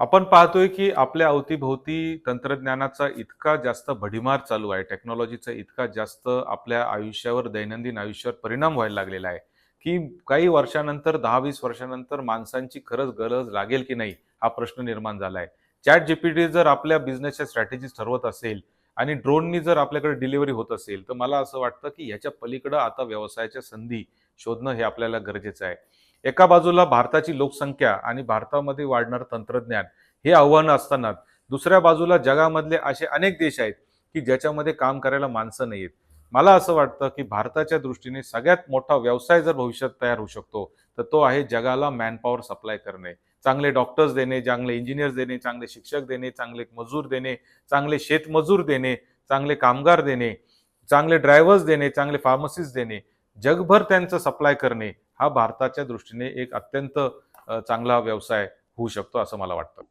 आपण पाहतोय की आपल्या अवतीभोवती तंत्रज्ञानाचा इतका जास्त भडीमार चालू आहे टेक्नॉलॉजीचा इतका जास्त आपल्या आयुष्यावर दैनंदिन आयुष्यावर परिणाम व्हायला लागलेला आहे की काही वर्षानंतर दहा वीस वर्षानंतर माणसांची खरंच गरज लागेल की नाही हा प्रश्न निर्माण झाला आहे. चॅट जीपीटी जर आपल्या बिझनेसच्या स्ट्रॅटेजीज ठरवत असेल आणि ड्रोननी जर आपल्याकडे डिलिव्हरी होत असेल तर मला असं वाटतं की ह्याच्या पलीकडं आता व्यवसायाच्या संधी शोधणं हे आपल्याला गरजेचं आहे. एका बाजूला भारताची लोकसंख्या आणि भारतामध्ये वाढणारं तंत्रज्ञान हे आव्हानं असताना दुसऱ्या बाजूला जगामधले असे अनेक देश आहेत की ज्याच्यामध्ये काम करायला माणसं नाही आहेत. मला असं वाटतं की भारताच्या दृष्टीने सगळ्यात मोठा व्यवसाय जर भविष्यात तयार होऊ शकतो तर तो आहे जगाला मॅनपॉवर सप्लाय करणे. चांगले डॉक्टर्स देणे चांगले इंजिनियर्स देणे चांगले शिक्षक देणे चांगले मजूर देणे चांगले शेतमजूर देणे चांगले कामगार देणे चांगले ड्रायव्हर्स देणे चांगले फार्मसिस्ट देणे. जगभर त्यांचं सप्लाय करणे हा भारताच्या दृष्टीने एक अत्यंत चांगला व्यवसाय होऊ शकतो असं मला वाटतं.